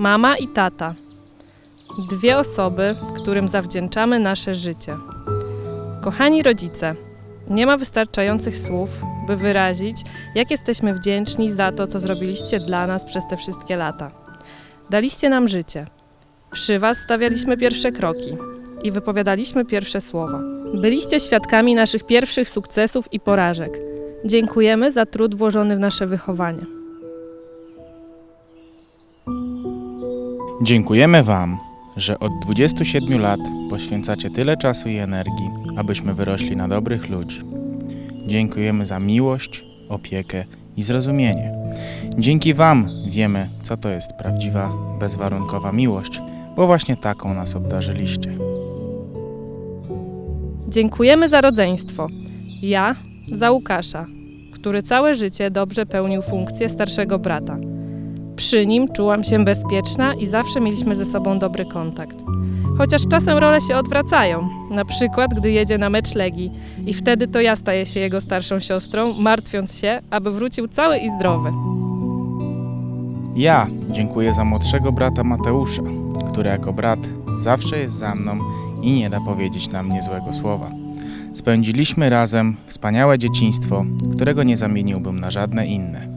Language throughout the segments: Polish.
Mama i tata. Dwie osoby, którym zawdzięczamy nasze życie. Kochani rodzice, nie ma wystarczających słów, by wyrazić, jak jesteśmy wdzięczni za to, co zrobiliście dla nas przez te wszystkie lata. Daliście nam życie. Przy Was stawialiśmy pierwsze kroki i wypowiadaliśmy pierwsze słowa. Byliście świadkami naszych pierwszych sukcesów i porażek. Dziękujemy za trud włożony w nasze wychowanie. Dziękujemy Wam, że od 27 lat poświęcacie tyle czasu i energii, abyśmy wyrośli na dobrych ludzi. Dziękujemy za miłość, opiekę i zrozumienie. Dzięki Wam wiemy, co to jest prawdziwa, bezwarunkowa miłość, bo właśnie taką nas obdarzyliście. Dziękujemy za rodzeństwo. Ja za Łukasza, który całe życie dobrze pełnił funkcję starszego brata. Przy nim czułam się bezpieczna i zawsze mieliśmy ze sobą dobry kontakt. Chociaż czasem role się odwracają, na przykład gdy jedzie na mecz Legii i wtedy to ja staję się jego starszą siostrą, martwiąc się, aby wrócił cały i zdrowy. Ja dziękuję za młodszego brata Mateusza, który jako brat zawsze jest za mną i nie da powiedzieć na mnie złego słowa. Spędziliśmy razem wspaniałe dzieciństwo, którego nie zamieniłbym na żadne inne.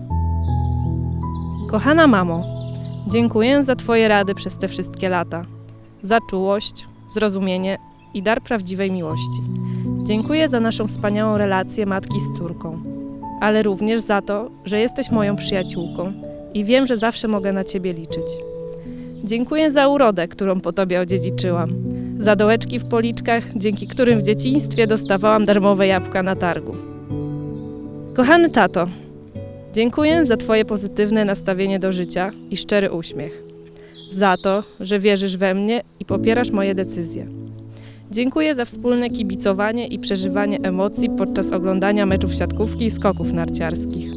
Kochana mamo, dziękuję za Twoje rady przez te wszystkie lata, za czułość, zrozumienie i dar prawdziwej miłości. Dziękuję za naszą wspaniałą relację matki z córką, ale również za to, że jesteś moją przyjaciółką i wiem, że zawsze mogę na Ciebie liczyć. Dziękuję za urodę, którą po Tobie odziedziczyłam, za dołeczki w policzkach, dzięki którym w dzieciństwie dostawałam darmowe jabłka na targu. Kochany tato, Dziękuję za Twoje pozytywne nastawienie do życia i szczery uśmiech. Za to, że wierzysz we mnie i popierasz moje decyzje. Dziękuję za wspólne kibicowanie i przeżywanie emocji podczas oglądania meczów siatkówki i skoków narciarskich.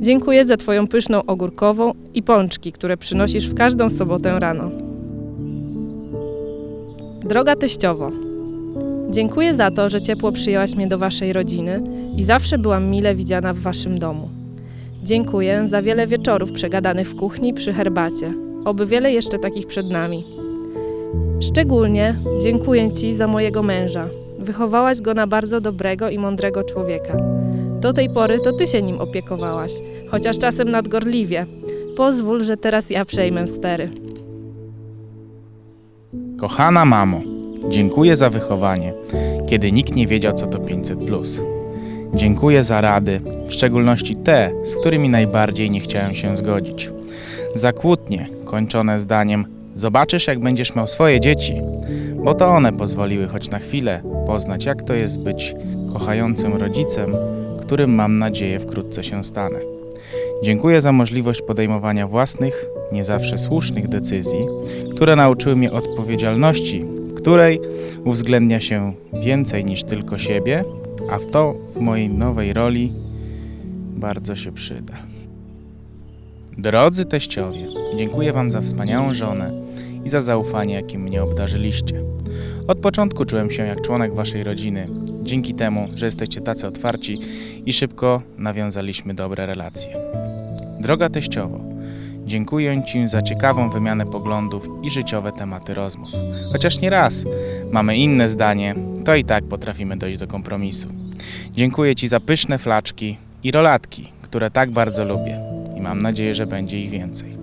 Dziękuję za Twoją pyszną ogórkową i pączki, które przynosisz w każdą sobotę rano. Droga teściowo, dziękuję za to, że ciepło przyjęłaś mnie do Waszej rodziny i zawsze byłam mile widziana w Waszym domu. Dziękuję za wiele wieczorów przegadanych w kuchni przy herbacie. Oby wiele jeszcze takich przed nami. Szczególnie dziękuję Ci za mojego męża. Wychowałaś go na bardzo dobrego i mądrego człowieka. Do tej pory to Ty się nim opiekowałaś, chociaż czasem nadgorliwie. Pozwól, że teraz ja przejmę stery. Kochana mamo, dziękuję za wychowanie, kiedy nikt nie wiedział, co to 500. Dziękuję za rady, w szczególności te, z którymi najbardziej nie chciałem się zgodzić. Za kłótnie, kończone zdaniem: Zobaczysz, jak będziesz miał swoje dzieci, bo to one pozwoliły choć na chwilę poznać, jak to jest być kochającym rodzicem, którym mam nadzieję wkrótce się stanę. Dziękuję za możliwość podejmowania własnych, nie zawsze słusznych decyzji, które nauczyły mnie odpowiedzialności, której uwzględnia się więcej niż tylko siebie, a w to w mojej nowej roli bardzo się przyda. Drodzy teściowie, dziękuję Wam za wspaniałą żonę i za zaufanie, jakim mnie obdarzyliście. Od początku czułem się jak członek Waszej rodziny, dzięki temu, że jesteście tacy otwarci i szybko nawiązaliśmy dobre relacje. Droga teściowo, dziękuję Ci za ciekawą wymianę poglądów i życiowe tematy rozmów. Chociaż nie raz mamy inne zdanie, to i tak potrafimy dojść do kompromisu. Dziękuję Ci za pyszne flaczki i rolatki, które tak bardzo lubię i mam nadzieję, że będzie ich więcej.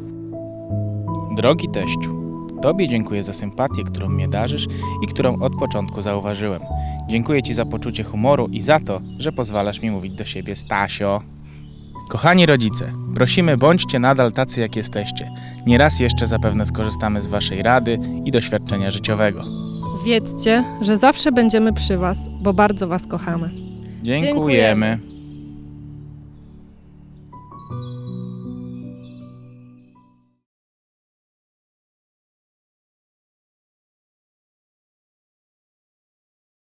Drogi teściu, Tobie dziękuję za sympatię, którą mnie darzysz i którą od początku zauważyłem. Dziękuję Ci za poczucie humoru i za to, że pozwalasz mi mówić do siebie Stasio. Kochani rodzice, prosimy bądźcie nadal tacy jak jesteście. Nieraz jeszcze zapewne skorzystamy z Waszej rady i doświadczenia życiowego. Wiedzcie, że zawsze będziemy przy Was, bo bardzo Was kochamy. Dziękujemy.